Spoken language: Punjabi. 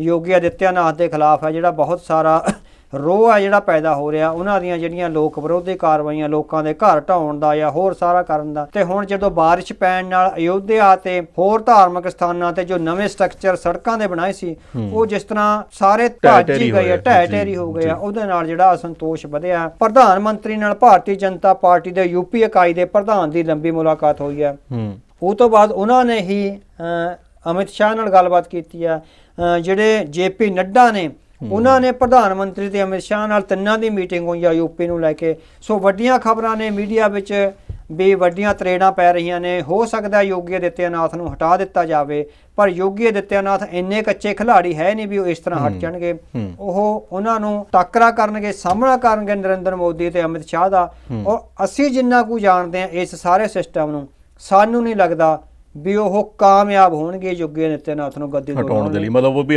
ਯੋਗੀ ਆਦਿੱਤਿਆਨਾਥ ਦੇ ਖਿਲਾਫ ਹੈ ਜਿਹੜਾ ਬਹੁਤ ਸਾਰਾ ਰੋਹ ਹੈ ਜਿਹੜਾ ਪੈਦਾ ਹੋ ਰਿਹਾ ਉਹਨਾਂ ਦੀਆਂ ਜਿਹੜੀਆਂ ਲੋਕ ਵਿਰੋਧੀ ਕਾਰਵਾਈਆਂ ਲੋਕਾਂ ਦੇ ਘਰ ਢਾਉਣ ਦਾ ਜਾਂ ਹੋਰ ਸਾਰਾ ਕਰਨ ਦਾ। ਤੇ ਹੁਣ ਜਦੋਂ ਬਾਰਿਸ਼ ਪੈਣ ਨਾਲ ਅਯੋਧਿਆ ਤੇ ਹੋਰ ਧਾਰਮਿਕ ਸਥਾਨਾਂ ਤੇ ਜੋ ਨਵੇਂ ਸਟਰਕਚਰ ਸੜਕਾਂ ਦੇ ਬਣਾਏ ਸੀ ਉਹ ਜਿਸ ਤਰ੍ਹਾਂ ਸਾਰੇ ਹੀ ਗਏ। ਢਹਿ ਢੇਰੀ ਹੋ ਗਏ ਆ। ਉਹਦੇ ਨਾਲ ਜਿਹੜਾ ਅਸੰਤੋਸ਼ ਵਧਿਆ। ਪ੍ਰਧਾਨ ਮੰਤਰੀ ਨਾਲ ਭਾਰਤੀ ਜਨਤਾ ਪਾਰਟੀ ਦੇ ਯੂਪੀ ਇਕਾਈ ਦੇ ਪ੍ਰਧਾਨ ਦੀ ਲੰਬੀ ਮੁਲਾਕਾਤ ਹੋਈ ਹੈ। ਉਹ ਤੋਂ ਬਾਅਦ ਉਹਨਾਂ ਨੇ ਹੀ ਅਮਿਤ ਸ਼ਾਹ ਨਾਲ ਗੱਲਬਾਤ ਕੀਤੀ ਆ। ਜਿਹੜੇ ਜੇਪੀ ਨੱਡਾ ਨੇ ਉਹਨਾਂ ਨੇ ਪ੍ਰਧਾਨ ਮੰਤਰੀ ਤੇ ਅਮਿਤ ਸ਼ਾਹ ਨਾਲ ਤਿੰਨਾਂ ਦੀ ਮੀਟਿੰਗ ਹੋਈ ਆ ਯੂਪੀ ਨੂੰ ਲੈ ਕੇ। ਸੋ ਵੱਡੀਆਂ ਖਬਰਾਂ ਨੇ ਮੀਡੀਆ ਵਿੱਚ ਵੀ ਵੱਡੀਆਂ ਤਰੇੜਾਂ ਪੈ ਰਹੀਆਂ ਨੇ। ਹੋ ਸਕਦਾ ਯੋਗੀ ਆਦਿੱਤਿਆਨਾਥ ਨੂੰ ਹਟਾ ਦਿੱਤਾ ਜਾਵੇ ਪਰ ਯੋਗੀ ਆਦਿੱਤਿਆਨਾਥ ਇੰਨੇ ਕੱਚੇ ਖਿਲਾੜੀ ਹੈ ਨਹੀਂ ਵੀ ਉਹ ਇਸ ਤਰ੍ਹਾਂ ਹਟ ਜਾਣਗੇ। ਉਹ ਉਹਨਾਂ ਨੂੰ ਟੱਕਰਾ ਕਰਨਗੇ ਸਾਹਮਣਾ ਕਰਨਗੇ ਨਰਿੰਦਰ ਮੋਦੀ ਤੇ ਅਮਿਤ ਸ਼ਾਹ ਦਾ। ਔਰ ਅਸੀਂ ਜਿੰਨਾ ਕੁ ਜਾਣਦੇ ਹਾਂ ਇਸ ਸਾਰੇ ਸਿਸਟਮ ਨੂੰ ਸਾਨੂੰ ਨਹੀਂ ਲੱਗਦਾ ਵੀ ਉਹ ਕਾਮਯਾਬ ਹੋਣਗੇ ਯੋਗੀ ਆਦਿੱਤਿਆਨਾਥ ਨੂੰ ਗੱਦੀ ਤੋਂ ਹਟਾਉਣ ਦੇ ਲਈ। ਮਤਲਬ ਉਹ ਵੀ